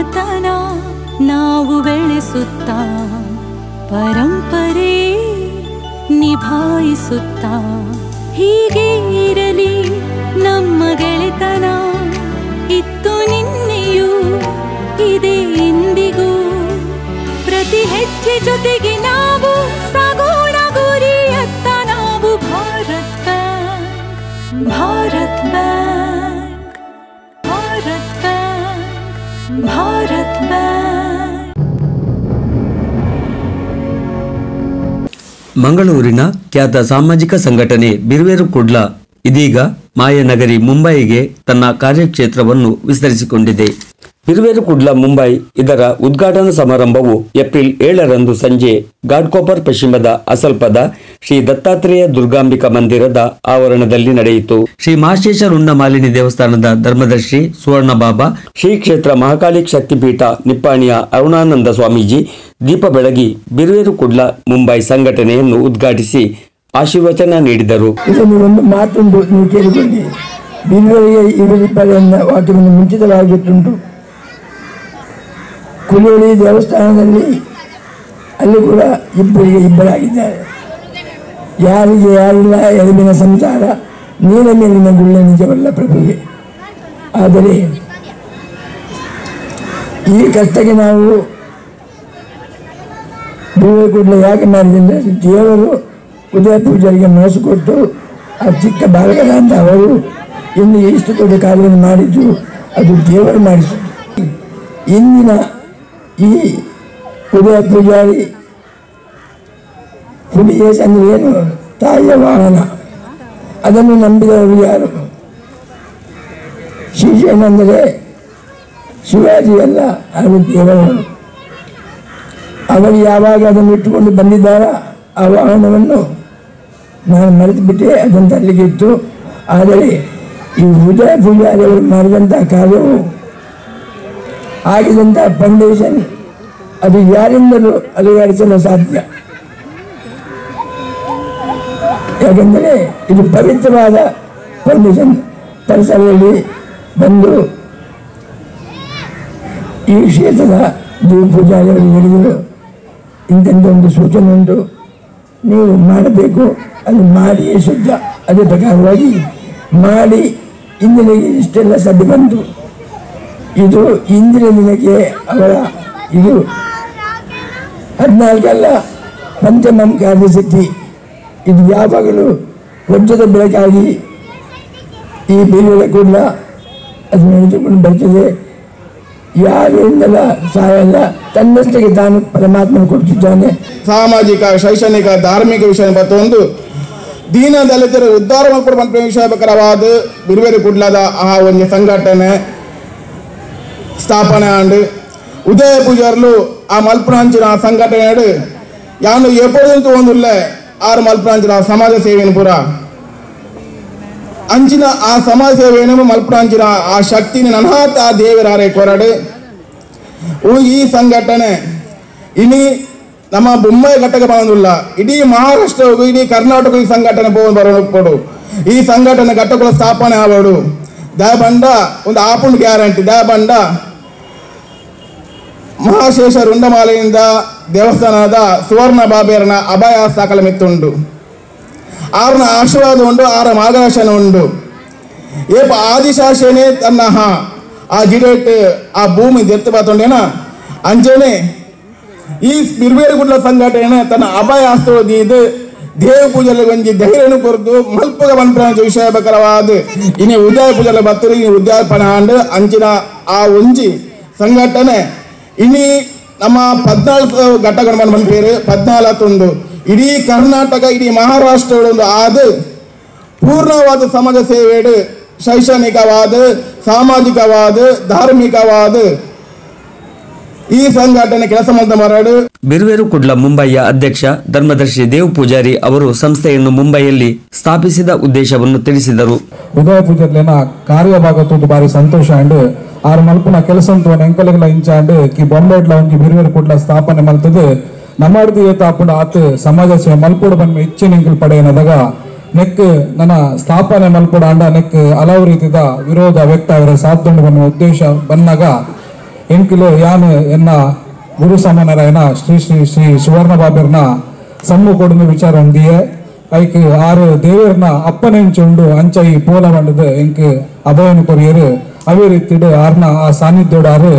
ನಮ್ಮತನ ನಾವು ಬೆಳೆಸುತ್ತಾ, ಪರಂಪರೆ ನಿಭಾಯಿಸುತ್ತಾ, ಹೀಗೆ ಇರಲಿ ನಮ್ಮ ಗೆಳೆತನ. ಇತ್ತು ನಿನ್ನೆಯೂ, ಇದೆ ಇಂದಿಗೂ. ಪ್ರತಿ ಹೆಜ್ಜೆ ಜೊತೆಗೆ ಮಂಗಳೂರಿನ ಖ್ಯಾತ ಸಾಮಾಜಿಕ ಸಂಘಟನೆ ಬಿರುವೇರು ಕುಡ್ಲ ಇದೀಗ ಮಾಯನಗರಿ ಮುಂಬೈಗೆ ತನ್ನ ಕಾರ್ಯಕ್ಷೇತ್ರವನ್ನು ವಿಸ್ತರಿಸಿಕೊಂಡಿದೆ. ಬಿರುವೇರು ಕುಡ್ಲ ಮುಂಬೈ ಇದರ ಉದ್ಘಾಟನಾ ಸಮಾರಂಭವು ಏಪ್ರಿಲ್ ಏಳರಂದು ಸಂಜೆ ಗಾಡ್ಕೋಪರ್ ಪಶ್ಚಿಮದ ಅಸಲ್ಪದ ಶ್ರೀ ದತ್ತಾತ್ರೇಯ ದುರ್ಗಾಂಬಿಕಾ ಮಂದಿರದ ಆವರಣದಲ್ಲಿ ನಡೆಯಿತು. ಶ್ರೀ ಮಹಾಶೇಷರುಂಡ ಮಾಲಿನಿ ದೇವಸ್ಥಾನದ ಧರ್ಮದರ್ಶಿ ಸುವರ್ಣ ಬಾಬಾ, ಶ್ರೀ ಕ್ಷೇತ್ರ ಮಹಾಕಾಳಿ ಶಕ್ತಿಪೀಠ ನಿಪ್ಪಾಣಿಯ ಅರುಣಾನಂದ ಸ್ವಾಮೀಜಿ, ದೀಪ ಬೆಳಗಿ ಬಿರುವೇರು ಕುಡ್ಲ ಮುಂಬೈ ಸಂಘಟನೆಯನ್ನು ಉದ್ಘಾಟಿಸಿ ಆಶೀರ್ವಚನ ನೀಡಿದರು. ಇದನ್ನು ಕುಲೋಳಿ ದೇವಸ್ಥಾನದಲ್ಲಿ ಅಲ್ಲಿ ಕೂಡ ಇಬ್ಬರಿಗೆ ಇಬ್ಬರಾಗಿದ್ದಾರೆ. ಯಾರಿಗೆ ಯಾರಿಲ್ಲ ಎಲುಬಿನ ಸಂಸಾರ. ನೀರ ಮೇಲಿನ ಗುಳ್ಳೆ ನಿಜವಲ್ಲ ಪ್ರಭುವೆ. ಆದರೆ ಈ ಕಷ್ಟಕ್ಕೆ ನಾವು ಭೂಮಿ ಕೂಡಲೇ ಯಾಕೆ ಮಾಡಿದ್ರೆ ದೇವರು ಉದಯ ಪೂಜಾರಿಗೆ ಮನಸ್ಸು ಕೊಟ್ಟು ಆ ಚಿಕ್ಕ ಬಾಲಕದ ಅಂತ ಅವರು ಇನ್ನು ಎಷ್ಟು ದೊಡ್ಡ ಕಾರ್ಯವನ್ನು ಮಾಡಿದ್ದು ಅದು ದೇವರು ಮಾಡಿಸಿದ್ದು. ಇಂದಿನ ಈ ಉದಯ ಪೂಜಾರಿ ಹುಲಿಯೇಸ್ ಅಂದ್ರೆ ಏನು ತಾಯಿಯ ವಾಹನ. ಅದನ್ನು ನಂಬಿದವರು ಯಾರು? ಶಿಷ್ಯನೆಂದರೆ ಶಿವಾಜಿ ಅಲ್ಲ ಅವರು ಯಾವಾಗ ಅದನ್ನು ಇಟ್ಟುಕೊಂಡು ಬಂದಿದ್ದಾರ ಆ ವಾಹನವನ್ನು ನಾನು ಮರೆತು ಬಿಟ್ಟೆ ಅದನ್ನು ತರಲಿಕ್ಕಿತ್ತು ಆದರೆ ಈ ಉದಯ ಪೂಜಾರಿಯವರು ಮಾಡಿದಂಥ ಕಾರ್ಯವು ಆಗಿದಂಥ ಫೌಂಡೇಶನ್ ಅದು ಯಾರಿಂದಲೂ ಅಲುಗಾಡಿಸಲು ಸಾಧ್ಯ. ಯಾಕೆಂದರೆ ಇದು ಪವಿತ್ರವಾದ ಪರ್ಮಿಷನ್ ಪರಿಸರದಲ್ಲಿ ಬಂದು ಈ ಕ್ಷೇತ್ರದ ದೇವ ಪೂಜಾರಿಯವರು ಹೇಳಿದರು. ಇಂಥದ್ದು ಒಂದು ಸೂಚನೆ ಉಂಟು. ನೀವು ಮಾಡಬೇಕು, ಅದು ಮಾಡಿಯೇ ಶುದ್ಧ. ಅದೇ ಪ್ರಕಾರವಾಗಿ ಮಾಡಿ ಇಂದಿನ ಇಷ್ಟೆಲ್ಲ ಸದ್ದು ಬಂತು. ಇದು ಇಂದಿನ ದಿನಕ್ಕೆ ಅವರ ಇದು ಹದಿನಾಲ್ಕಲ್ಲ ಪಂಚಮಂ ಕಾರ್ಯಸಿದ್ಧಿ ಇದು ಯಾವಾಗಲೂ ವಜ್ರದ ಬೆಳಕಾಗಿ ಈ ಬೀಜದ ಕೂಡ ಅದು ನಡೆದುಕೊಂಡು ಬರ್ತದೆ ಯಾರಿಂದಲ ಸಹಾಯ ಅಲ್ಲ ತನ್ನಷ್ಟಕ್ಕೆ ತಾನು ಪರಮಾತ್ಮನ ಕೊಡ್ತಿದ್ದಾನೆ ಸಾಮಾಜಿಕ, ಶೈಕ್ಷಣಿಕ, ಧಾರ್ಮಿಕ ವಿಷಯ ಮತ್ತೊಂದು ದೀನ ದಲಿತರ ಉದ್ಧಾರ ಮಾಡ್ಕೊಂಡು ವಿಷಯಕರವಾದ ಬಿರುವೇರಿ ಕುಡ್ಲದ ಆ ಒಂದು ಸಂಘಟನೆ ಸ್ಥಾಪನೆ ಆಂಡು ಉದಯ ಪೂಜಾರ್ಲು ಆ ಮಲ್ಪನಾಂಚಿನ ಆ ಸಂಘಟನೆ ಯಾನು ಎಪ್ಪದಂತೂ ಒಂದುಲ್ಲ ಆರು ಮಲ್ಪುರಾಂಚಿನ ಸಮಾಜ ಸೇವೆಯನ್ನು ಪೂರ. ಅಂಚಿನ ಆ ಸಮಾಜ ಸೇವೆಯನ್ನು ಮಲ್ಪುರಾಂಚಿನ ಆ ಶಕ್ತಿನ ನನಾತ ಆ ದೇವರಾರೆ ಕೊರಡೆ. ಈ ಸಂಘಟನೆ ಇನಿ ನಮ್ಮ ಬೊಂಬೈ ಘಟಕ ಬಂದಿಲ್ಲ. ಇಡೀ ಮಹಾರಾಷ್ಟ್ರ ಇಡೀ ಕರ್ನಾಟಕ ಈ ಸಂಘಟನೆ ಬರೋಡು ಈ ಸಂಘಟನೆ ಘಟಕಗಳ ಸ್ಥಾಪನೆ ಆಗೋಡು ದಯಬಂಡ ಒಂದು ಆಪುಂಡ್ ಗ್ಯಾರಂಟಿ. ದಯಬಂಡ ಮಹಾಶೇಷ ರುಂಡಮಾಲೆಯಿಂದ ದೇವಸ್ಥಾನದ ಸುವರ್ಣ ಬಾಬೇರನ ಅಭಯ ಸಾಕಲ ಮಿತ್ತುಂಡು ಆರನ ಆಶೀರ್ವಾದ ಉಂಡು ಆರ ಮಾರ್ಗದರ್ಶನ ಉಂಡು ಏಪ ಆದಿಶಾಶೇನೆ ತನ್ನ ಆ ಜಿಡೇಟ್ ಆ ಭೂಮಿ ದೆತ್ತು ಬಾತೊಂಡೇನ ಅಂಜೇನೆ, ಈ ಬಿರ್ಬೇರುಗುಡ್ಲ ಸಂಘಟನೆ ತನ್ನ ಅಭಯ ಇದು ದೇವ ಪೂಜೆಲ್ಲ ಒಂಜಿ ಧೈರ್ಯನು ಕೊರದು ಮಲ್ಪಗ ಮನ್ಪ್ರಾಂಚ ವಿಷಯ ಬಕರವಾದ ಇನಿ ಉದಯ ಪೂಜೆಲ್ಲ ಬತ್ತರು ಈ ಉದ್ಯಾಪನ ಆಂಡ್ ಅಂಚಿನ ಆ ಒಂಜಿ ಸಂಘಟನೆ. ಇನಿ ನಮ್ಮ ಪದ್ನಾಲ್ಕು ಘಟ್ಟಗಳು ಬಂದು ಬಂದ್ಪೇರು ಪದ್ನಾಲ್ಕುಂಡು ಇಡೀ ಕರ್ನಾಟಕ, ಇಡೀ ಮಹಾರಾಷ್ಟ್ರಗಳೊಂದು ಆದ ಪೂರ್ಣವಾದ ಸಮಾಜ ಸೇವೆಡು, ಶೈಕ್ಷಣಿಕವಾದ, ಸಾಮಾಜಿಕವಾದ, ಧಾರ್ಮಿಕವಾದ ಈ ಸಂಘಟನೆ ಕೆಲಸ ಮಾಡಿದ ಮರಾಡು ಬಿರುವೇರು ಕುಡ್ಲ ಮುಂಬೈಯ ಅಧ್ಯಕ್ಷ ಧರ್ಮದರ್ಶಿ ದೇವ್ ಪೂಜಾರಿ ಅವರು ಸಂಸ್ಥೆಯನ್ನು ಮುಂಬೈಯಲ್ಲಿ ಸ್ಥಾಪಿಸಿದ ಉದ್ದೇಶವನ್ನು ತಿಳಿಸಿದರು. ಉದಯ ಕಾರ್ಯಭಾಗ ಬಾರಿ ಸಂತೋಷ ಅಂಡ್ ಆರು ಮಲ್ಪುನ ಕೆಲಸ ಇಂಚಾ ಇಂಚಾಂಡ್ ಕಿ ಬೊಂಬೆಡ್ಲ ಒಂಜಿ ಬಿರುವೇರು ಕುಡ್ಲ ಸ್ಥಾಪನೆ ಮಲ್ತದು ನಮ್ಮ ಏತ ಅಪ್ಪುಂಡ ಆತ್ ಸಮಾಜ ಸೇವೆ ಮಲ್ಪುಡು ಬಂದ ಇಚ್ಛೆ ನಿಂಕಲ್ ಪಡೆಯನದಾಗ ನೆಕ್ ನನ್ನ ಸ್ಥಾಪನೆ ಮಲ್ಪುಡ ಅಂಡ ನೆಕ್ ಹಲವು ರೀತಿದ ವಿರೋಧ ವ್ಯಕ್ತ ಅವರ ಸಾಧ್ಯ ಉದ್ದೇಶ ಬಂದಾಗ ಎಂಕಿಲು ಯಾನ್ ಎನ್ನ ಗುರು ಸಮಾನರಾಯನ ಶ್ರೀ ಶ್ರೀ ಶ್ರೀ ಸುವರ್ಣ ಬಾಬರ್ನ ಸಮ್ಮು ಕೊಡುವ ವಿಚಾರ ಹೊಂದಿಯೇ ಐಕ್ ಆರು ದೇವರನ್ನ ಅಪ್ಪನೆಂಚುಂಡು ಅಂಚ ಈ ಪೋಲ ಬಂಡದು ಎಂಕ್ ಅಭಯನ ಕೊರಿಯರು ಅವೇ ರೀತಿಡು ಆರ್ನ ಆ ಸಾನ್ನಿಧ್ಯೋಡಾರು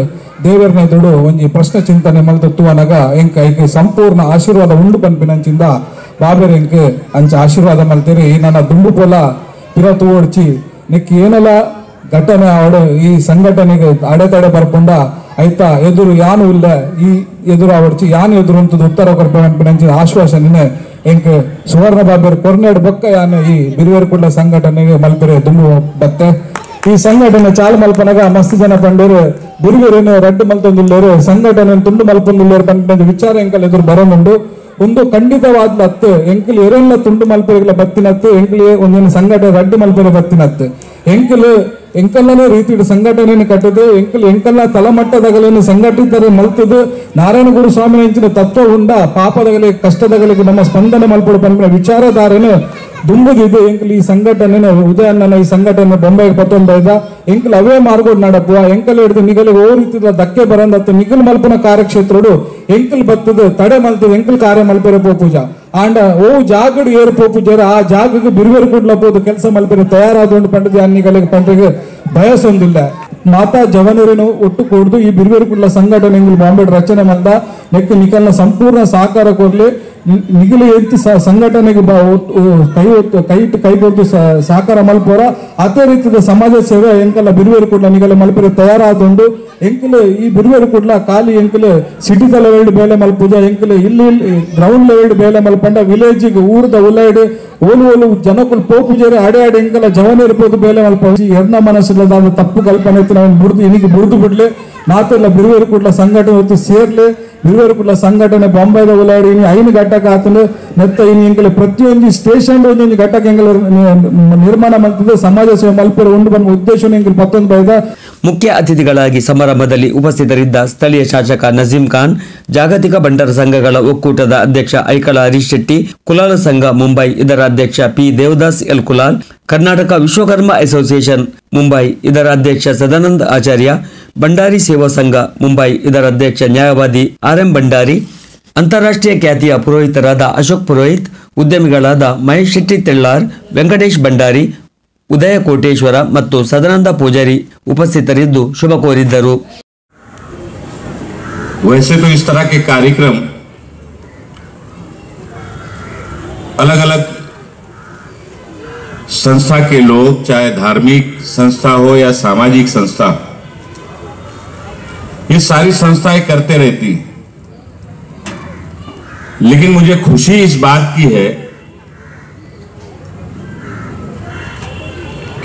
ದೇವರನ್ನ ದುಡು ಒಂಜಿ ಪ್ರಶ್ನೆ ಚಿಂತನೆ ಮಲ್ತು ತುವನಗ ಎಂಕ್ ಸಂಪೂರ್ಣ ಆಶೀರ್ವಾದ ಉಂಡು ಪನ್ಪಿನಂಚಿಂದ ಬಾಬೆರ್ ಎಂಕ್ ಅಂಚ ಆಶೀರ್ವಾದ ಮಲ್ತೇರಿ, ಈ ನನ್ನ ದುಂಡು ಪೋಲ ಪಿರ ತೂವಡ್ಚಿ ನೆಕ್ ಘಟನೆ ಅವಡು ಈ ಸಂಘಟನೆಗೆ ಅಡೆತಡೆ ಬರ್ಕೊಂಡ ಐತ ಎದುರು ಯಾನು ಇಲ್ಲ. ಈ ಎದುರು ಆವಡ್ಚಿ ಯಾನು ಎದುರು ಅಂತ ಉತ್ತರ ಕೊಡ್ಬೇಕಂತ ಆಶ್ವಾಸನೆ ಎಂಕ್ ಸುವರ್ಣ ಬಾಬರ್ ಕೊರ್ನೆಡ್ ಬೊಕ್ಕ ಯಾನು ಈ ಬಿರುವೇರು ಕುಡ್ಲ ಸಂಘಟನೆಗೆ ಮಲ್ಪೆರೆ ದುಂಬು ಬತ್ತೆ. ಈ ಸಂಘಟನೆ ಚಾಲು ಮಲ್ಪನಾಗ ಮಸ್ತ್ ಜನ ಪಂಡರು. ಬಿರುವೇರೇನು ರಡ್ಡು ಮಲ್ತೊಂದುಲ್ಲೇರು. ಸಂಘಟನೆ ತುಂಡು ಮಲ್ಪೊಂದುಲ್ಲೇರು ಪಂಡ ವಿಚಾರ ಎಂಕಲ್ ಎದುರು ಬರೋನುಂಡು ಒಂದು ಖಂಡಿತವಾದ ಹತ್ತು ಎಂಕಲ್ ಎರೆಲ್ಲ ತುಂಡು ಮಲ್ಪರಿಗಳ ಬತ್ತಿನತ್ತು. ಎಂಕಲ್ ಒಂದೊಂದು ಸಂಘಟನೆ ರಡ್ಡು ಮಲ್ಪೆರೆ ಬತ್ತಿನತ್ತು. ಎಂಕಲ್ ಎಂಕಲ್ಲನೇ ರೀತಿ ಸಂಘಟನೆಯನ್ನು ಕಟ್ಟಿದೆ. ಎಂಕಲ್ ಎಂಕಲ್ಲ ತಳಮಟ್ಟದಗಲೇನು ಸಂಘಟಿತರೆ ಮಲ್ತದು. ನಾರಾಯಣಗುರು ಸ್ವಾಮಿ ಹೆಂಚಿನ ತತ್ವ ಉಂಡ ಪಾಪದಗಲೆ, ಕಷ್ಟದಗಲಿಗೆ ನಮ್ಮ ಸ್ಪಂದನೆ ಮಲ್ಪಡು ಬಂದ ವಿಚಾರಧಾರೆನು ದುಂಬುದಿದ್ದು ಎಂಕಲ್ ಈ ಸಂಘಟನೆ ಉದಯಣ್ಣನ ಈ ಸಂಘಟನೆ ಬೊಂಬೈಗೆ ಪತ್ತೊಂಬೈದ ಎಂಕಲ್ ಅವೇ ಮಾರ್ಗೋಡ್ ನಡಪುವ ಎಂಕಲ್ ಹಿಡಿದು ನಿಗಲಿಗೆ ಓ ರೀತಿದ ಧಕ್ಕೆ ಬರಂದತ್ತು. ನಿಗಲ್ ಮಲ್ಪನ ಕಾರ್ಯಕ್ಷೇತ್ರಡು ಎಂಕಲ್ ಬತ್ತದು, ತಡೆ ಮಲ್ತದು. ಎಂಕಲ್ ಕಾರ್ಯ ಮಲ್ಪೆರೆ ಪೋ ಪೂಜಾ. ಆಂಡ ಓ ಜಾಗ ಏರು ಪೋಪು ಪೂಜಾರ ಆ ಜಾಗಕ್ಕೆ ಬಿರುಬೇರು ಕೊಡ್ಲ ಕೆಲಸ ಕೆಲಸ ತಯಾರಾದ ಒಂದು ಪಂಡದ ಅನ್ನಿಗಳಿಗೆ ಪಂಡಿಗೆ ಬಯಸೊಂದಿಲ್ಲ ಮಾತಾ ಜವನರೇನು ಒಟ್ಟು ಕೊಡ್ದು ಈ ಬಿರುಬೇರು ಕುಡ್ಲ ಸಂಘಟನೆ ಬಾಂಬೆ ರಚನೆ ಮಂದ ನೆಕ್ ನಿಖಲ್ನ ಸಂಪೂರ್ಣ ಸಹಕಾರ ಕೊಡ್ಲಿ. ನಿ- ಎತ್ತು ಸಂಘಟನೆಗೆ ಒಟ್ಟು- ಕೈ ಒತ್ತು ಕೈ ಕೈ ಸ- ಸಹಕಾರ ಮಲ್ಪೋರ ಅದೇ ರೀತಿಯ ಸಮಾಜ ಸೇವೆ ಎಂಕಲ್ಲ ಬಿರುವೇರು ಕೊಡ್ಲ ನಿಗಲ ಮಲ್ಪರೆ, ತಯಾರಾದೊಂಡು. ಎಂಕಲ್ ಈ ಬಿರುವೇರು ಕೊಡ್ಲ ಖಾಲಿ ಎಂಕಲ್ ಸಿಟಿ ಲೆವೆಲ್ ಬೇಲೆ ಮಲ್ಪುಜ ಎಂಕಲ್ ಇಲ್ಲಿ ಗ್ರೌಂಡ್ ಲೆವೆಲ್ ಬೇಲೆ ಮಲ್ಪಂಡ ವಿಲೇಜಿಗೆ ಊರದ ಉಲೈಡ್ ಓಲು ಓಲು ಜನಕ್ಕಳು ಪೋಪುಜೇರಿ ಆಡೆ ಆಡೆ ಎಂಕಲ ಜವನ ಇರ್ಬೋದು ಬೇಲೆ ಮಲ್ಪ ಎರ್ನ ಮನಸ್ಸಿಲ್ಲದ ತಪ್ಪು ಕಲ್ಪನೆ ನಾವು ಬುಡ್ದು ಇನಿಗೆ ಬುಡ್ದು ಬಿಡ್ಲಿ. ಮಾತೆಲ್ಲ ಬಿರುವೇರು ಕುಡ್ಲ ಸಂಘಟನೆ ಹೊತ್ತು ಸೇರ್ಲೆ, ಬಿರುವೇರು ಕುಡ್ಲ ಸಂಘಟನೆ ಬೊಂಬೈದ ಉಲಾಡಿ ಇನಿ ಐನು ಘಟಕ ಆತನು ನೆತ್ತ ಇನಿ ಎಂಕಲ ಪ್ರತಿಯೊಂದು ಸ್ಟೇಷನ್ ಒಂದೊಂದು ಘಟಕ ಎಂಕಲ ನಿರ್ಮಾಣ ಮಾಡ್ತದೆ ಸಮಾಜ ಸೇವೆ ಮಲ್ಪುರ ಉಂಡು ಬಂದ ಉದ್ದೇಶ ಎಂಕಲ್ ಬೈದ. ಮುಖ್ಯ ಅತಿಥಿಗಳಾಗಿ ಸಮಾರಂಭದಲ್ಲಿ ಉಪಸ್ಥಿತರಿದ್ದ ಸ್ಥಳೀಯ ಶಾಸಕ ನಜೀಂ ಖಾನ್, ಜಾಗತಿಕ ಬಂಡರ ಸಂಘಗಳ ಒಕ್ಕೂಟದ ಅಧ್ಯಕ್ಷ ಐಕಳ ಹರೀಶ್ ಶೆಟ್ಟಿ ಕುಲಾಲ ಸಂಘ ಮುಂಬೈ, ಇದರ ಅಧ್ಯಕ್ಷ P Devdas L Kulal, Karnataka Vishwakarma association Mumbai, ಇದರ ಅಧ್ಯಕ್ಷ ಸದಾನಂದ ಆಚಾರ್ಯ ಭಂಡಾರಿ ಸೇವಾ ಸಂಘ ಮುಂಬೈ ಇದರ ಅಧ್ಯಕ್ಷ ನ್ಯಾಯವಾದಿ ಆರ್ ಎಂ ಭಂಡಾರಿ ಅಂತಾರಾಷ್ಟ್ರೀಯ ಖ್ಯಾತಿಯ ಪುರೋಹಿತರಾದ ಅಶೋಕ್ ಪುರೋಹಿತ್ ಉದ್ಯಮಿಗಳಾದ ಮಹೇಶ್ ಶೆಟ್ಟಿ ತೆಳ್ಳಾರ್ ವೆಂಕಟೇಶ್ ಭಂಡಾರಿ ಉದಯ ಕೋಟೇಶ್ವರ ಮತ್ತು ಸದಾನಂದ ಪೂಜಾರಿ ಉಪಸ್ಥಿತರಿದ್ದು ಶುಭ ಕೋರಿದ್ದರು वैसे तो इस तरह के कार्यक्रम अलग अलग संस्था के लोग चाहे धार्मिक संस्था हो या सामाजिक संस्था हो, ये सारी संस्थाएँ करते रहती हैं। लेकिन मुझे खुशी इस बात की है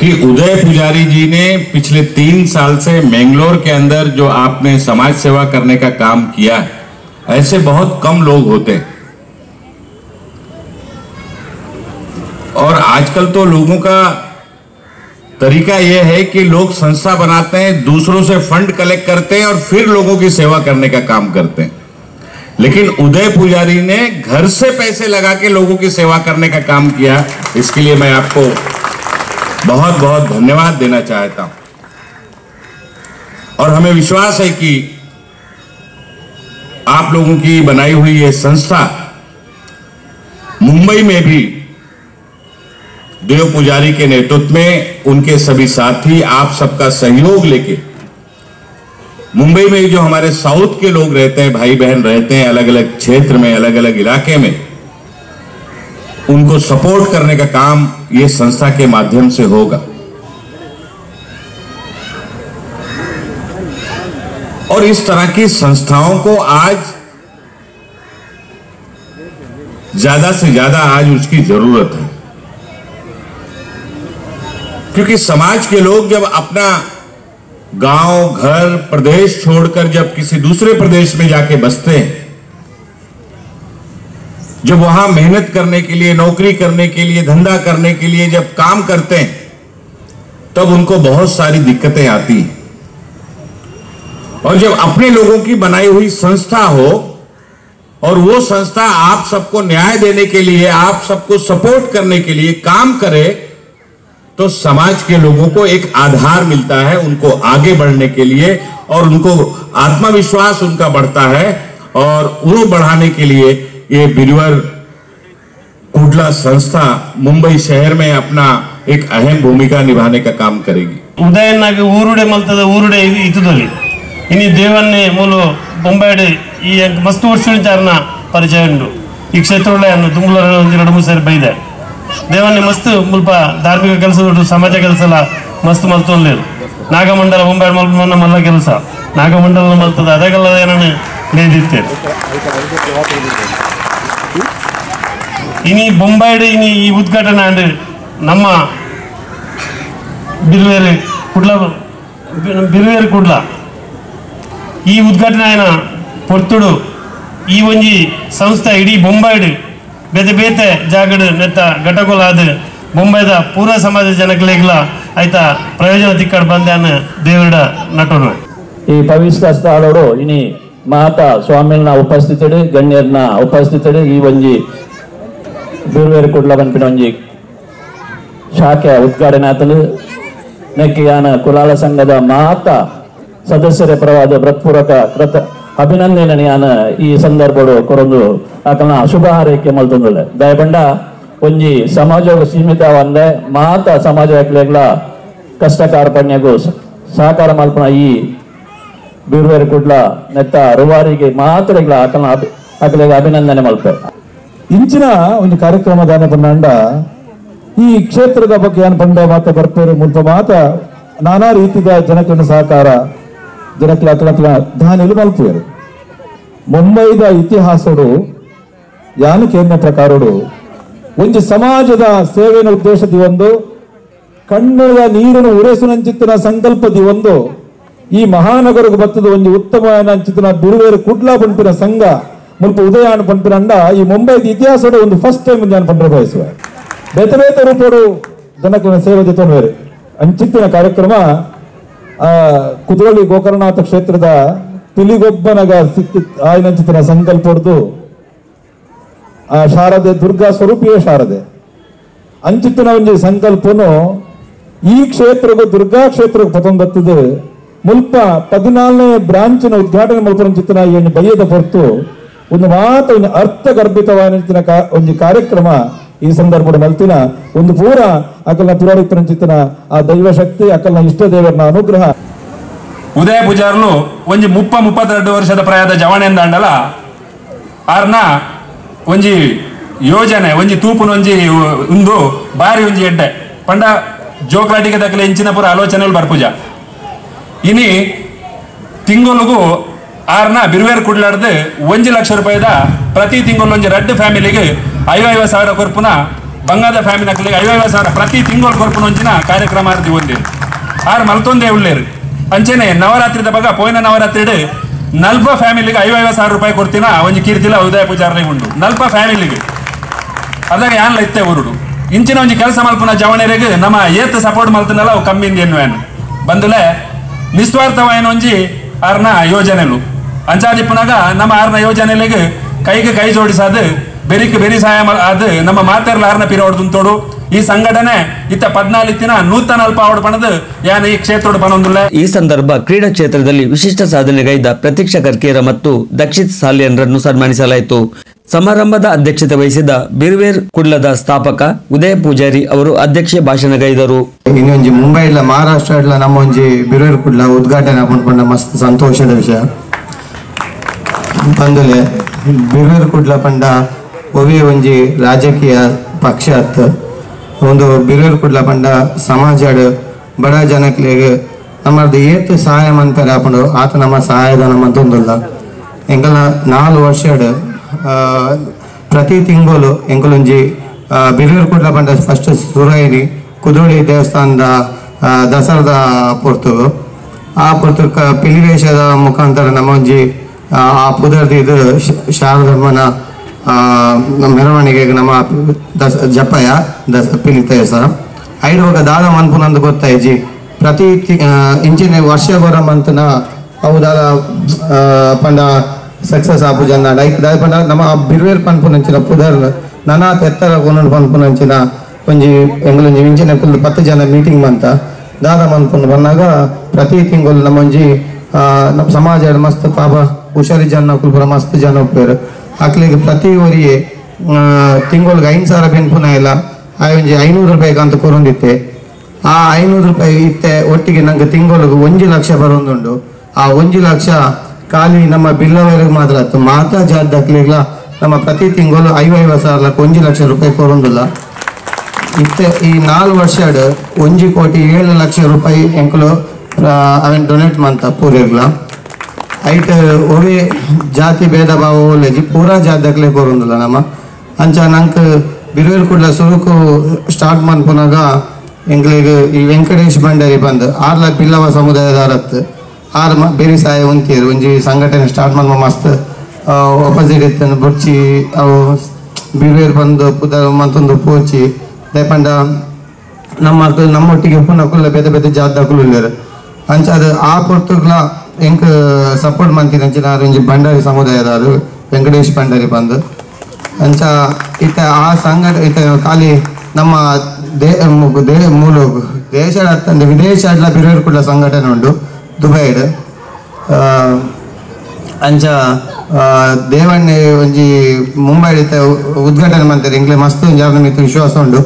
कि उदय पुजारी जी ने पिछले तीन साल से मैंगलोर के अंदर जो आपने समाज सेवा करने का काम किया है, ऐसे बहुत कम लोग होते हैं और आजकल तो लोगों का तरीका यह है कि लोग संस्था बनाते हैं, दूसरों से फंड कलेक्ट करते हैं और फिर लोगों की सेवा करने का काम करते हैं। लेकिन उदय पुजारी ने घर से पैसे लगा के लोगों की सेवा करने का काम किया, इसके लिए मैं आपको बहुत बहुत धन्यवाद देना चाहता हूँ। और हमें विश्वास है कि आप लोगों की बनाई हुई ये संस्था मुंबई में भी देव पुजारी के नेतृत्व में उनके सभी साथी, आप सबका सहयोग लेके। मुंबई में जो हमारे साउथ के लोग रहते हैं भाई बहन रहते हैं अलग अलग क्षेत्र में अलग अलग इलाके में, उनको सपोर्ट करने का काम ये संस्था के माध्यम से होगा। और इस तरह की संस्थाओं को आज ज़्यादा से ज़्यादा आज उसकी ज़रूरत है। क्योंकि समाज के लोग जब अपना गाँव, घर, प्रदेश छोड़कर जब किसी दूसरे प्रदेश में जाके बसते हैं, जब वहाँ मेहनत करने के लिए, नौकरी करने के लिए, धंधा करने के लिए जब काम करते हैं, तब उनको बहुत सारी दिक्कतें आती हैं। और जब अपने लोगों की बनाई हुई संस्था हो, और वो संस्था आप सबको न्याय देने के लिए, आप सबको सपोर्ट करने के लिए काम करे तो समाज के लोगों को एक आधार मिलता है उनको आगे बढ़ने के लिए और उनको आत्मविश्वास उनका बढ़ता है और वो बढ़ाने के लिए ये बिरवर कुडला संस्था मुंबई शहर में अपना एक अहम भूमिका निभाने का काम करेगी। उदय ऊरुड़े मलतद ऊरुड़े इतुदोली ಇನ್ನು ದೇವನ್ನೇ ಮೂಲು ಬೊಂಬಾಡೆ ಈ ಮಸ್ತ್ ವರ್ಷ ಪರಿಚಯ ಉಂಡು ಈ ದೇವನ್ನ ಮಸ್ತ್ ಮುಲ್ಪ ಧಾರ್ಮಿಕ ಕೆಲಸ ಸಮಾಜ ಕೆಲಸ ಎಲ್ಲ ಮಸ್ತ್ ಮಲ್ತೊಂದಿರು ನಾಗಮಂಡಲ ಒಂಬೈ ಮಲ್ಪ ಮಲ್ಲ ಕೆಲಸ. ನಾಗಮಂಡಲ ಮಲ್ತದ ಅದಕ್ಕೆಲ್ಲ ಏನನ್ನು ನೇದಿತ್ತೇನೆ ಇನಿ ಬೊಂಬೈಡ್ ಇನಿ ಈ ಉದ್ಘಾಟನೆ ಆಂಡ್ ನಮ್ಮ ಬಿರುವೇರಿ ಕುಡ್ಲ ಬಿರುವೇರಿ ಕುಡ್ಲ. ಈ ಉದ್ಘಾಟನೆ ಆಯ್ನ ಪೊರ್ತುಡು ಈ ಒಂಜಿ ಸಂಸ್ಥೆ ಇಡೀ ಬೊಂಬಾಯ್ಡು ಬೇತೆ ಬೇತೆ ಜಾಗಡು ನೆತ್ತ ಘಟಕುಲಾದ ಮುಂಬೈದ ಪೂರ ಸಮಾಜ ಜನಗಳಿಗೆಲ್ಲ ಆಯ್ತ ಪ್ರಯೋಜನ ತಿಕ್ಕಡ್ ಬಂದೆ ಅನ್ನ ದೇವರ ನಟನು ಈ ಪವಿತ್ರ ಸ್ಥಳೋಡು ಇನಿ ಮಾತ ಸ್ವಾಮಿನ ಉಪಸ್ಥಿತಡು ಗಣ್ಯರ್ನ ಉಪಸ್ಥಿತಡು, ಈ ಒಂಜಿ ಬೇರೆ ಕುಡ್ಲ ಪನ್ಪಿನ ಒಂಜಿ ಶಾಖೆ ಉದ್ಘಾಟನೆ ಆತಲು ನೆಕ್ಕಿಯಾನ ಕುಲಾಲ ಸಂಘದ ಮಾತ ಸದಸ್ಯರ ಪರವಾದ ಹೃತ್ಪೂರ್ವಕ ಕೃತ ಅಭಿನಂದನೆ ಯಾನ ಈ ಸಂದರ್ಭಡು ಕೊರೊಂದು ಆಕನ ಶುಭ ಹಾರೈಕೆ ಮಲ್ತೊಂದುಲ್ಲೆ ದಯಪಂಡ ಒಂಜಿ ಸಮಾಜ ಸೀಮಿತವಂದೆ ಮಾತ ಸಮಾಜ ಹಾಕ್ಲೆಗ್ಲ ಕಷ್ಟ ಕಾರ್ಪಣ್ಯಗೂ ಸಹಕಾರ ಮಲ್ಪನ ಈ ಬೀರ್ವೇರು ಕುಡ್ಲ ನೆತ್ತ ರುವಾರಿಗೆ ಮಾತ್ರ ಇಗ್ಲ ಆಕಲಿಗೆ ಅಭಿನಂದನೆ ಮಲ್ಪೆ. ಇಂಚಿನ ಒಂದು ಕಾರ್ಯಕ್ರಮದ ಪಂಡ ಈ ಕ್ಷೇತ್ರದ ಬಗ್ಗೆ ಏನು ಪಂಡ ಮಾತ ಬರ್ಪೇರು ಮುಲ್ಪ ಮಾತ ನಾನಾ ರೀತಿಯ ಜನಕನ ಸಹಕಾರ ಜನಕ್ಲ ಅಥವಾ ದಾನಿಲು ಮಲ್ಪುವರು ಮುಂಬೈದ ಇತಿಹಾಸಡು ಯಾನು ಕೇಂದ್ರ ಪ್ರಕಾರಡು, ಒಂದು ಸಮಾಜದ ಸೇವೆನ ಉದ್ದೇಶದಿ ಒಂದು ಕಣ್ಣುಗಳ ನೀರನ್ನು ಉರೇಸುನಂಚಿತ್ತಿನ ಸಂಕಲ್ಪದಿ ಒಂದು, ಈ ಮಹಾನಗರಕ್ಕೆ ಬತ್ತದ ಒಂದು ಉತ್ತಮ ಅಂಚಿತ್ತಿನ ಬಿರುವೇರು ಕುಡ್ಲಾ ಪಂಪಿನ ಸಂಘ, ಮುಲ್ಪ ಉದಯಾನ ಪಂಪಿನ ಅಂಡ, ಈ ಮುಂಬೈದ ಇತಿಹಾಸದ ಒಂದು ಫಸ್ಟ್ ಟೈಮ್ ನಾನು ಪಂಡ್ರ ಬಯಸುವ ಬೇತ ಬೇತ ರೂಪಡು ಜನಕ್ಕೆ ಸೇವೆ ಜೊತೆ ಅಂಚಿತ್ತಿನ ಕಾರ್ಯಕ್ರಮ ಕುದ್ರೋಳಿ ಗೋಕರ್ಣನಾಥ ಕ್ಷೇತ್ರದ ತಿಲಿಗೊಬ್ಬನಗ ಸಿಕ್ಕಿ ಆಯನಂಚಿತನ ಸಂಕಲ್ಪ ಹೊಡೆದು, ಆ ಶಾರದೆ, ದುರ್ಗಾ ಸ್ವರೂಪಿಯೇ ಶಾರದೆ. ಅಂಚಿತ್ತಿನ ಒಂದು ಸಂಕಲ್ಪನು ಈ ಕ್ಷೇತ್ರಗೂ ದುರ್ಗಾ ಕ್ಷೇತ್ರಕ್ಕೆ ಪತೊಂದು ಬರ್ತದೆ. ಮುಲ್ಪ ಪದಿನಾಲ್ನೇ ಬ್ರಾಂಚಿನ ಉದ್ಘಾಟನೆ ಮಾಡ್ತಾರೆ ಚಿತ್ತನ ಏನು ಬಯ್ಯದ ಹೊರತು. ಒಂದು ಮಾತ ಅರ್ಥಗರ್ಭಿತವಾದ ಒಂದು ಕಾರ್ಯಕ್ರಮ ಈ ಸಂದರ್ಭದ ಮಲ್ತಿನ ಒಂದು ಪೂರ ಅಕಲ್ನ ಪುರಾಣಿತನ ಚಿತ್ತನ, ಆ ದೈವ ಶಕ್ತಿ, ಅಕಲ್ನ ಇಷ್ಟ ದೇವರನ ಅನುಗ್ರಹ. ಉದಯ ಪೂಜಾರ್ಲು ಒಂಜಿ ಮುಪ್ಪ ಮುಪ್ಪತ್ತೆರಡು ವರ್ಷದ ಪ್ರಾಯದ ಜವಾಣೆ ಅಂಡಲ. ಆರ್ನ ಒಂಜಿ ಯೋಜನೆ, ಒಂಜಿ ತೂಪುನ ಒಂಜಿ ಉಂದು, ಬಾರಿ ಒಂಜಿ ಎಡ್ಡೆ. ಪಂಡ ಜೋಕ್ಲಾಟಿಗೆ ದಕ್ಕಲೆ ಇಂಚಿನ ಪೂರ ಆಲೋಚನೆ ಬರ್ಪೂಜ ಇನಿ ತಿಂಗಳಿಗೂ ಆರ್ನ ಬಿರುವೇರ್ ಕುಡ್ಲಾಡ್ದು ಒಂಜಿ ಲಕ್ಷ ರೂಪಾಯಿದ ಪ್ರತಿ ತಿಂಗಳು ಒಂಜಿ ರೆಡ್ ಫ್ಯಾಮಿಲಿಗೆ ಐವೈವ ಸಾವಿರ ಕೊರ್ಪುನ ಬಂಗಾದ ಫ್ಯಾಮಿಲಿ ಐವೈವ ಸಾವಿರ ಪ್ರತಿ ತಿಂಗಳು ಕೊರ್ಪುನ ಒಂಚಿನ ಕಾರ್ಯಕ್ರಮ ಆರ್ದಿ ಒಂದೇ. ಆರ್ ಮಲ್ತೊಂದೇ ಉಳ್ಳೇರು. ಅಂಚೆನೆ ನವರಾತ್ರಿದ ಬಗ ಪೋಯಿನ ನವರಾತ್ರಿ ನಲ್ಪ ಫ್ಯಾಮಿಲಿಗೆ ಐವೈವ ಸಾವಿರ ರೂಪಾಯಿ ಕೊಡ್ತೀನ ಒಂಜಿ ಕೀರ್ತಿಲ ಉದಯ ಪೂಜಾರ್ಲಿಗೆ ಉಂಡು. ನಲ್ಪ ಫ್ಯಾಮಿಲಿಗೆ ಅದಾಗ ಯಾನ್ಲ ಇತ್ತೆ ಊರುಡು. ಇಂಚಿನ ಒಂಜಿ ಕೆಲಸ ಮಲ್ಪುನ ಜವಣೆರೆಗೆ ನಮ್ಮ ಏತ್ ಸಪೋರ್ಟ್ ಮಲ್ತನಲ್ಲ ಕಮ್ಮಿ ಎನ್ನುವೇನು. ಬಂದಲೆ ನಿಸ್ವಾರ್ಥವಾಯನ ಒಂಜಿ ಆರ್ನ ಯೋಜನೆಲು. ಅಂಚಾದಿಪ್ಪನಾಗ ನಮ್ಮ ಆರ್ನ ಯೋಜನೆಲೆಗೆ ಕೈಗೆ ಕೈ ಜೋಡಿಸದು ಬೆರಿಕ್ ಬೆರಿ ಸಹಾಯ ಮಾ- ಅದು ನಮ್ಮ ಮಾತೆರ್ಲ ಆರ್ನ ಪಿರ ತೋಡು? ಈ ಸಂಘಟನೆ ಇತ್ತ ದಿನ ನೂತನ ಅಲ್ಪ ಆವಡ್ ಪಣದು. ಯಾನ ಈ ಕ್ಷೇತ್ರ ಬನೊಂದಿಲ್ಲ ಈ ಸಂದರ್ಭ ಕ್ರೀಡಾ ಕ್ಷೇತ್ರದಲ್ಲಿ ವಿಶಿಷ್ಟ ಸಾಧನೆಗೈದ ಪ್ರತೀಕ್ಷ ಕರ್ಕೇರ ಮತ್ತು ದಕ್ಷಿತ್ ಸಾಲಿಯನ್ರನ್ನು ಸನ್ಮಾನಿಸಲಾಯಿತು. ಸಮಾರಂಭದ ಅಧ್ಯಕ್ಷತೆ ವಹಿಸಿದ ಬಿರ್ವೇರ್ ಕುಡ್ಲದ ಸ್ಥಾಪಕ ಉದಯ ಪೂಜಾರಿ ಅವರು ಅಧ್ಯಕ್ಷೆ ಭಾಷಣಗೈದರು. ಇನ್ನೊಂಜಿ ಮುಂಬೈಲ ಮಹಾರಾಷ್ಟ್ರಡ್ಲ ನಮ್ಮ ಒಂಜಿ ಬಿರ್ವೇರ್ ಕುಡ್ಲ ಉದ್ಘಾಟನೆ ಮಾಡ್ಕೊಂಡ ಮಸ್ತ್ ಸಂತೋಷದ ವಿಷಯ. ಬಂದಲೇ ಬಿರ್ವೇರ್ ಕುಡ್ಲ ಪಂಡ ಒವೆ ಒಂಜಿ ರಾಜಕೀಯ ಪಕ್ಷ ಅತ್ತ. ಒಂದು ಬಿರುವೇರು ಕುಡ್ಲ ಪಂಡ ಸಮಾಜಡ್ ಬಡ ಜನಕ್ಲೆಗ್ ನಮ್ಮದು ಏತ್ ಸಹಾಯ ಮನ್ಪೆರ ಹಾಕೊಂಡು ಆತ ನಮ್ಮ ಸಹಾಯಧನ ಮಂತೊಂದುಲ್ಲ ಎಂಕಲ್ನ ನಾಲ್ ವರ್ಷಡ್ ಪ್ರತಿ ತಿಂಗಳು ಎಂಕಲೊಂಜಿ ಬಿರುವೇರು ಕುಡ್ಲ ಪಂಡ ಫಸ್ಟ್ ಸುರೈನಿ ಕುದ್ರೋಳಿ ದೇವಸ್ಥಾನದ ದಸರದ ಪೊರ್ತು. ಆ ಪೊರ್ತು ಪಿಲಿವೇಶದ ಮುಖಾಂತರ ನಮ್ಮ ಒಂಜಿ ಆ ಪುದರ್ದಿದ್ ಪುದರ್ದು ಇದು ಶ- ಶಾರದಮ್ಮನ ಆ, ನಮ್ಮ ಮೆರವಣಿಗೆಗೆ ನಮ್ಮ ದಸ, ಜಪಯ, ದಸ, ಪಿಲಿತ ಸರ್ ಐದು ಹೋಗ ದಾದ ಮನ್ಪುನಂದು ಗೊತ್ತಾಯ್ಜಿ ಪ್ರತಿ ಇಂಚಿನ ವರ್ಷ ಬರ ಮಂತ್ನ ಅವು ದಾದ ಪಂಡ ಸಕ್ಸಸ್ ಆಪುಜನ್ನ ಲೈಕ್ ದಾದ ಪಂಡ ನಮ್ಮ ಬಿರ್ವೇರ್ ಪನ್ಪುನಂಚಿನ ಪುದರ್ ನನ ತೆತ್ತರ ಕೊನೊಂದು ಪನ್ಪುನಂಚಿನ ಒಂಜಿ ಎಂಗ್ಲೊಂಜಿ ಇಂಚಿನ ಕುಲ್ಲು ಪತ್ತು ಜನ ಮೀಟಿಂಗ್ ಮಂತ. ದಾದ ಮನ್ಪುಂಡು ಬಂದಾಗ ಪ್ರತಿ ತಿಂಗಳು ನಮ್ಮೊಂಜಿ ನಮ್ಮ ಸಮಾಜ ಮಸ್ತ್ ಪಾಪ ಹುಷಾರಿ ಜನ ಕುಲ್ಪುರ ಮಸ್ತ್ ಜನ ಒಪ್ಪೇರು ಅಕ್ಲಿಗೆ ಪ್ರತಿ ಊರಿಗೆ ತಿಂಗಳಿಗೆ ಐದು ಸಾವಿರ ಬೆನ್ಪುನ ಇಲ್ಲ ಆಯೊಂಜಿ ಐನೂರು ರೂಪಾಯಿಗೆ ಅಂತ ಕೊರೊಂದಿತ್ತೆ. ಆ ಐನೂರು ರೂಪಾಯಿ ಇತ್ತೆ ಒಟ್ಟಿಗೆ ನಂಗೆ ತಿಂಗಳಿಗೆ ಒಂಜಿ ಲಕ್ಷ ಬರೋದುಂಡು ಆ ಒಂಜಿ ಲಕ್ಷ ಖಾಲಿ ನಮ್ಮ ಬಿಲ್ಲವರೆಗೆ ಮಾತ್ರ ಆಯ್ತು. ಮಾತಾ ಜಾತ್ ದಕ್ಲಿಗ್ಲ ನಮ್ಮ ಪ್ರತಿ ತಿಂಗಳು ಐವೈವ ಸಾವಿರ ಒಂಜಿ ಲಕ್ಷ ರೂಪಾಯಿ ಕೊರೊಂದಿಲ್ಲ. ಇತ್ತೆ ಈ ನಾಲ್ಕು ವರ್ಷ ಒಂಜಿ ಕೋಟಿ ಏಳು ಲಕ್ಷ ರೂಪಾಯಿ ಎಂಕಲು ಅವನ್ ಡೊನೇಟ್ ಮಾಡ್ತಾ ಪೂರಿರ್ಲ ಐಟ್ ಒವೆ ಜಾತಿ ಭೇದ ಭಾವ ಒಳ್ಳೆಜಿ ಪೂರಾ ಜಾತಕ್ಲೆ ಕೊರೊಂದುಲ್ಲ ನಮ್ಮ. ಅಂಚ ನಂಕ ಬಿರುವೇರ್ ಕುಡ್ಲ ಸುರುಕು ಸ್ಟಾರ್ಟ್ ಮನ್ಪುನಾಗ ಎಂಕ್ಲಿಗ್ ಈ ವೆಂಕಟೇಶ್ ಭಂಡಾರಿ ಬಂದ್ ಆರ್ಲ ಪಿಲ್ಲವ ಸಮುದಾಯದಾರತ್ ಆರ್ ಮ ಬೇರೆ ಸಹಾಯ ಉಂತಿಯರು ಒಂಜಿ ಸಂಘಟನೆ ಸ್ಟಾರ್ಟ್ ಮನ್ಮ ಮಸ್ತ್ ಒಪೋಸಿಟ್ ಇತ್ತು ಬುಡ್ಚಿ ಅವು ಬಿರುವೇರ್ ಬಂದು ಪುದ ಮತ್ತೊಂದು ಪೋಚಿ ದಯಪಂಡ ನಮ್ಮ ನಮ್ಮೊಟ್ಟಿಗೆ ಪುನಃ ಕುಲ್ಲ ಬೇದ ಬೇದ ಇಲ್ಲೇರು. ಅಂಚ ಅದು, ಆ ಪೊರ್ತುಗ್ಲ ಎಂಕ್ ಸಪೋರ್ಟ್ ಮಂತಿನ ಒಂಜಿ ಭಂಡಾರಿ ಸಮುದಾಯದಾರು ವೆಂಕಟೇಶ್ ಭಂಡಾರಿ ಬಂದು. ಅಂಚ ಇತ್ತ ಆ ಸಂಘಟ ಇತ್ತ ಖಾಲಿ ನಮ್ಮ ದೇ ದೇ, ಮೂಲ ದೇಶ ಅಂದ್ರೆ ವಿದೇಶ ಬಿರುವೇರ್ ಕೂಡ ಸಂಘಟನೆ ಉಂಟು ದುಬೈಡ್ ಅಂಚ ದೇವಣ್ಣೆ ಒಂಜಿ ಮುಂಬೈ ಉದ್ಘಾಟನೆ ಮಾಡ್ತಾರೆ ಇಂಗ್ಲೆ ಮಸ್ತ್ ಜಾಗ ಮಿತ್ತು ವಿಶ್ವಾಸ ಉಂಡು.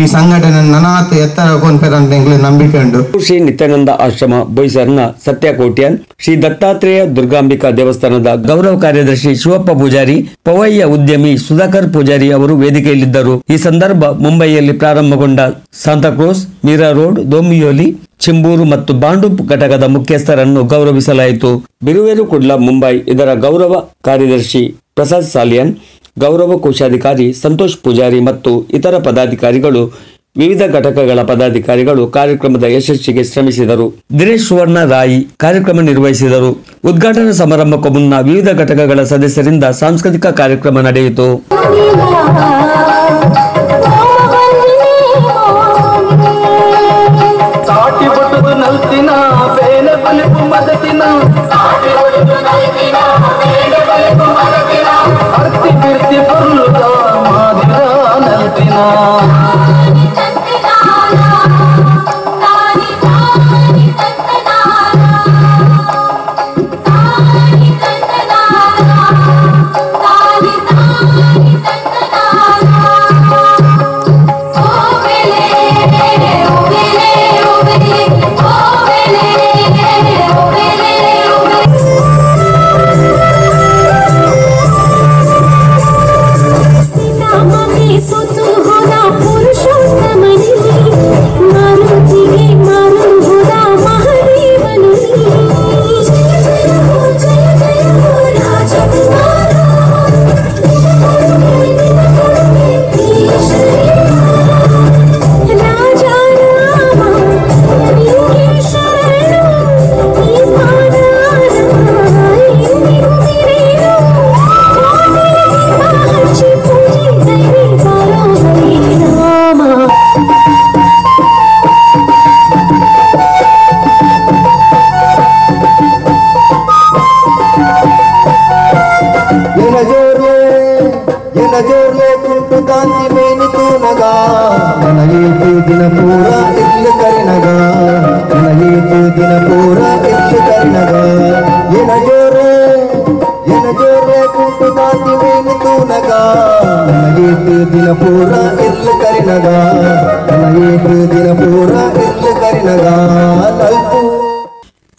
ಈ ಸಂಘಟನೆ ನನಾತ್ ಎತ್ತರ ಕೊಂಪೇರ ಅಂತ ಇಂಗ್ಲೆ ನಂಬಿಕೆ ಉಂಡು. ಶ್ರೀ ನಿತ್ಯಾನಂದ ಆಶ್ರಮ ಬೊಯ್ಸರ್ನ ಸತ್ಯಕೋಟ್ಯನ್. ಶ್ರೀ ದತ್ತಾತ್ರೇಯ ದುರ್ಗಾಂಬಿಕಾ ದೇವಸ್ಥಾನದ ಗೌರವ ಕಾರ್ಯದರ್ಶಿ ಶಿವಪ್ಪ ಪೂಜಾರಿ, ಪವಯ್ಯ ಉದ್ಯಮಿ ಸುಧಾಕರ್ ಪೂಜಾರಿ ಅವರು ವೇದಿಕೆಯಲ್ಲಿದ್ದರು. ಈ ಸಂದರ್ಭ ಮುಂಬೈಯಲ್ಲಿ ಪ್ರಾರಂಭಗೊಂಡ ಸಾಂತಾಕ್ರೋಸ್ ಮೀರಾ ರೋಡ್, ದೋಮಿಯೋಲಿ, ಚಿಂಬೂರು ಮತ್ತು ಬಾಂಡು ಘಟಕದ ಮುಖ್ಯಸ್ಥರನ್ನು ಗೌರವಿಸಲಾಯಿತು. ಬಿರುವೇರು ಕುಡ್ಲ, ಮುಂಬೈ, ಇದರ ಗೌರವ ಕಾರ್ಯದರ್ಶಿ ಪ್ರಸಾದ್ ಸಾಲಿಯನ್ ಗೌರವ ಕೋಶಾಧಿಕಾರಿ ಸಂತೋಷ್ ಪೂಜಾರಿ ಮತ್ತು ಇತರ ಪದಾಧಿಕಾರಿಗಳು, ವಿವಿಧ ಘಟಕಗಳ ಪದಾಧಿಕಾರಿಗಳು ಕಾರ್ಯಕ್ರಮದ ಯಶಸ್ಸಿಗೆ ಶ್ರಮಿಸಿದರು. ದಿನೇಶ್ ಸುವರ್ಣ ರಾಯಿ ಕಾರ್ಯಕ್ರಮ ನಿರ್ವಹಿಸಿದರು. ಉದ್ಘಾಟನಾ ಸಮಾರಂಭಕ್ಕೂ ಮುನ್ನ ವಿವಿಧ ಘಟಕಗಳ ಸದಸ್ಯರಿಂದ ಸಾಂಸ್ಕೃತಿಕ ಕಾರ್ಯಕ್ರಮ ನಡೆಯಿತು.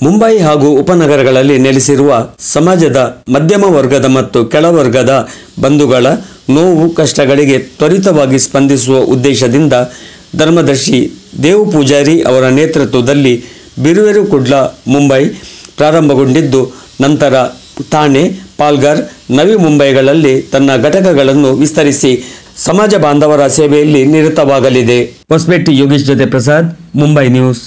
ಮುಂಬೈ ಹಾಗೂ ಉಪನಗರಗಳಲ್ಲಿ ನೆಲೆಸಿರುವ ಸಮಾಜದ ಮಧ್ಯಮ ವರ್ಗದ ಮತ್ತು ಕೆಳವರ್ಗದ ಬಂಧುಗಳ ನೋವು ಕಷ್ಟಗಳಿಗೆ ತ್ವರಿತವಾಗಿ ಸ್ಪಂದಿಸುವ ಉದ್ದೇಶದಿಂದ ಧರ್ಮದರ್ಶಿ ದೇವು ಪೂಜಾರಿ ಅವರ ನೇತೃತ್ವದಲ್ಲಿ ಬಿರುವೆರು ಕುಡ್ಲ ಮುಂಬೈ ಪ್ರಾರಂಭಗೊಂಡಿದ್ದು, ನಂತರ ಥಾಣೆ ಪಾಲ್ಗರ್ ನವಿ ಮುಂಬೈಗಳಲ್ಲಿ ತನ್ನ ಘಟಕಗಳನ್ನು ವಿಸ್ತರಿಸಿ ಸಮಾಜ ಬಾಂಧವರ ಸೇವೆಯಲ್ಲಿ ನಿರತವಾಗಲಿದೆ. ಹೊಸಪೇಟೆ ಯೋಗೇಶ್ ಜೊತೆ ಪ್ರಸಾದ್, ಮುಂಬೈ ನ್ಯೂಸ್.